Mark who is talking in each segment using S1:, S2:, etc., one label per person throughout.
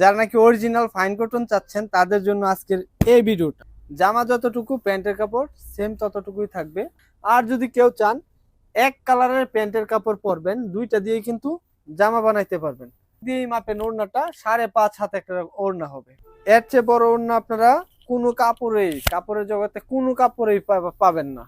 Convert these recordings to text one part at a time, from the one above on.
S1: যারা নাকি original fine cotton চাচ্ছেন, তাদের জন্য আজকের এই ভিডিওটা। জামা যতটুকু, প্যান্টের কাপড় সেম ততটুকুই থাকবে। আর যদি কেউ চান, এক কালারের প্যান্টের কাপড় পরবেন, দুইটা দিয়ে কিন্তু জামা বানাইতে পারবেন। দিয়ে মাপেন ওড়নাটা সাড়ে পাঁচ হাত একটা ওড়না হবে। এর চেয়ে বড় ওড়না আপনারা কোনো কাপড়েই, কাপড়ের জগতে কোনো কাপড়েই পাবেন না।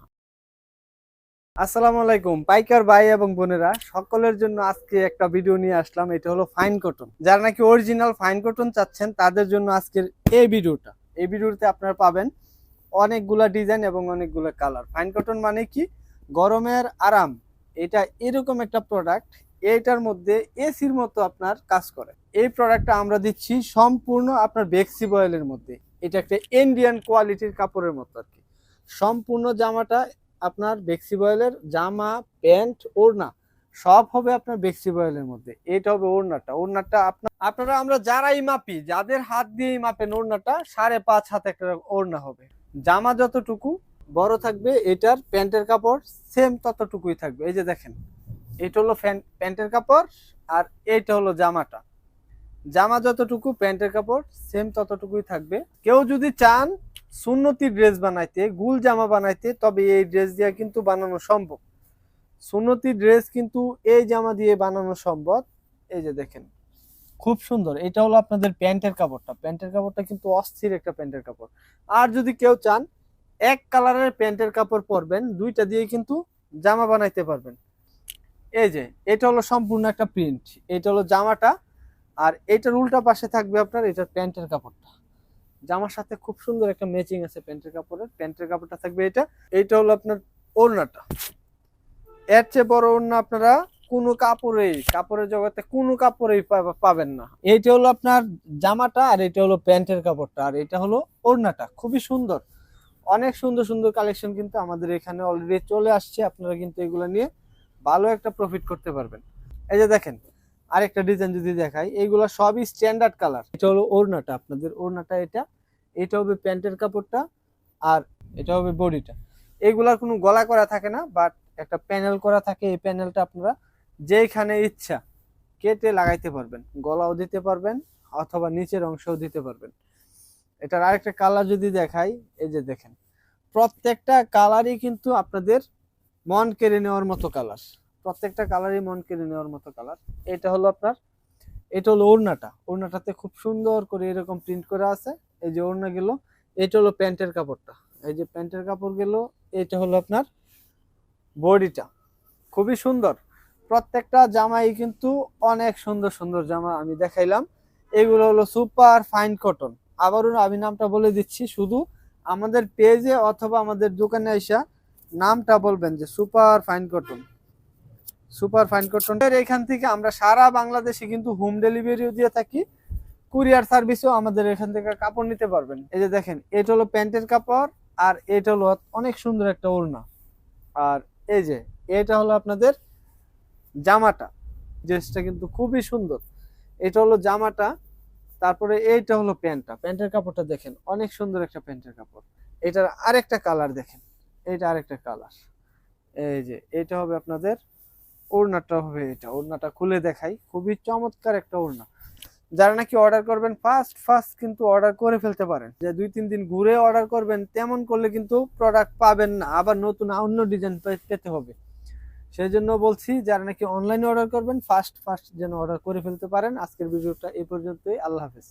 S1: আসসালামু আলাইকুম, পাইকার ভাই এবং বোনেরা, সকলের জন্য আজকে একটা ভিডিও নিয়ে আসলাম, এটা হলো ফাইন কটন যারা নাকি অরিজিনাল ফাইন কটন চাচ্ছেন, তাদের জন্য আজকের এই ভিডিওটা এই ভিডিওতে আপনারা পাবেন অনেকগুলা ডিজাইন এবং অনেকগুলো কালার ফাইন কটন মানে কি? গরমের আরাম। এটা এরকম একটা প্রোডাক্ট এইটার মধ্যে এসির মতো আপনার কাজ করে। এই প্রোডাক্টটা আমরা দিচ্ছি সম্পূর্ণ আপনার বেক্সি বয়েলের মধ্যে। এটা একটা ইন্ডিয়ান কোয়ালিটির কাপড়ের মতো আর কি। সম্পূর্ণ জামাটা আপনার বেক্সি বয়েলের জামা, প্যান্ট, ওড়না, সব হবে আপনার বেক্সি বয়েলের মধ্যে। এটা হবে ওড়নাটা। ওড়নাটা আপনার আপনারা, আমরা যারাই মাপি, যাদের হাত দিয়েই মাপেন ওড়নাটা, সাড়ে পাঁচ হাত একটা ওড়না হবে। জামা যতটুকু, বড় থাকবে এটার প্যান্টের কাপড় সেম ততটুকুই থাকবে। এই যে দেখেন, এটা হলো প্যান্টের কাপড় আর এইটা হলো জামাটা। জামা যতটুকু, প্যান্টের কাপড় সেম ততটুকুই থাকবে। কেউ যদি চান সুন্নতি ড্রেস বানাইতে, গুল জামা বানাইতে, তবে এই ড্রেস দিয়ে কিন্তু বানানো সম্ভব। সুন্নতি ড্রেস কিন্তু এই জামা দিয়ে বানানো সম্ভব। এই যে দেখেন, খুব সুন্দর। এটা হলো আপনাদের প্যান্টের কাপড়টা। প্যান্টের কাপড়টা কিন্তু অস্থির একটা প্যান্টের কাপড়। আর যদি কেউ চান, এক কালারের প্যান্টের কাপড় পরবেন, দুইটা দিয়ে কিন্তু জামা বানাইতে পারবেন। এই যে, এটা হলো সম্পূর্ণ একটা প্রিন্ট। এটা হলো জামাটা, আর এটার উল্টা পাশে থাকবে আপনার এটার প্যান্টের কাপড়টা। জামার সাথে খুব সুন্দর একটা ম্যাচিং আছে প্যান্টের কাপড়ের। প্যান্টের কাপড়টা থাকবে এটা। এইটা হলো আপনার ওড়নাটা। এর চেয়ে বড় ওড়না আপনারা কোনো কাপড়েই, কাপড়ের জগতে কোনো কাপড়েই পাবেন না। এইটা হলো আপনার জামাটা আর এটা হলো প্যান্টের কাপড়টা। আর এটা হলো ওড়নাটা। খুবই সুন্দর। অনেক সুন্দর সুন্দর কালেকশন কিন্তু আমাদের এখানে অলরেডি চলে আসছে। আপনারা কিন্তু এগুলো নিয়ে ভালো একটা প্রফিট করতে পারবেন। এই যে দেখেন, আরেকটা ডিজাইন যদি দেখাই এইগুলো সবই স্ট্যান্ডার্ড কালার এটা হলো ওড়নাটা। আপনাদের ওড়নাটা এটা এটা হবে প্যান্টের কাপড়টা আর এটা হবে বডিটা। এগুলার কোনো গলা করা থাকে না বাট একটা প্যানেল করা থাকে, এই প্যানেলটা আপনারা যেখানে ইচ্ছা কেটে লাগাইতে পারবেন। গলাও দিতে পারবেন অথবা নিচের অংশও দিতে পারবেন। এটার আরেকটা কালার যদি দেখাই, এই যে দেখেন, প্রত্যেকটা কালারই কিন্তু আপনাদের মন কেড়ে নেওয়ার মতো কালার প্রত্যেকটা কালারই মন কেড়ে নেওয়ার মতো কালার এটা হলো আপনার, এটা হলো ওড়নাটা। ওড়নাটাতে খুব সুন্দর করে এরকম প্রিন্ট করা আছে। এই যে ওড়না গেল, এটা হলো প্যান্টের কাপড়টা। এই যে প্যান্টের কাপড় গেল, এটা হলো আপনার বডিটা। খুবই সুন্দর। প্রত্যেকটা জামাই কিন্তু অনেক সুন্দর সুন্দর জামা আমি দেখাইলাম। এগুলো হলো সুপার ফাইন কটন। আবারও আমি নামটা বলে দিচ্ছি, শুধু আমাদের পেজে অথবা আমাদের দোকানে আইসা নামটা বলবেন যে super fine cotton. Super fine cotton এখান থেকে আমরা সারা বাংলাদেশে কিন্তু হোম ডেলিভারিও দিয়ে থাকি। কুরিয়ার সার্ভিসও আমাদের এখান থেকে কাপড় নিতে পারবেন। এই যে দেখেন, এটা হলো প্যান্টের কাপড়, আর এটা হলো অনেক সুন্দর একটা ওড়না। আর এই যে, এটা হলো আপনাদের জামাটা, ড্রেসটা কিন্তু খুবই সুন্দর। এটা হলো জামাটা, তারপরে এইটা হলো প্যান্টটা। প্যান্টের কাপড়টা দেখেন, অনেক সুন্দর একটা প্যান্টের কাপড়। এটার আরেকটা কালার দেখেন, এটা আরেকটা কালার। এই যে, এটা হবে আপনাদের, ওড়নাটা হবে এটা। ওড়নাটা খুলে দেখাই, খুবই চমৎকার একটা ওড়না। যারা নাকি অর্ডার করবেন ফার্স্ট ফার্স্ট কিন্তু অর্ডার করে ফেলতে পারেন। যে দুই, তিন দিন ঘুরে অর্ডার করবেন, তেমন করলে কিন্তু প্রোডাক্ট পাবেন না। আবার নতুন, অন্য ডিজাইন পেতে হবে। সেই জন্য বলছি, যারা নাকি অনলাইনে অর্ডার করবেন ফার্স্ট ফার্স্ট যেন অর্ডার করে ফেলতে পারেন। আজকের ভিডিওটা এই পর্যন্তই। আল্লাহ হাফেজ।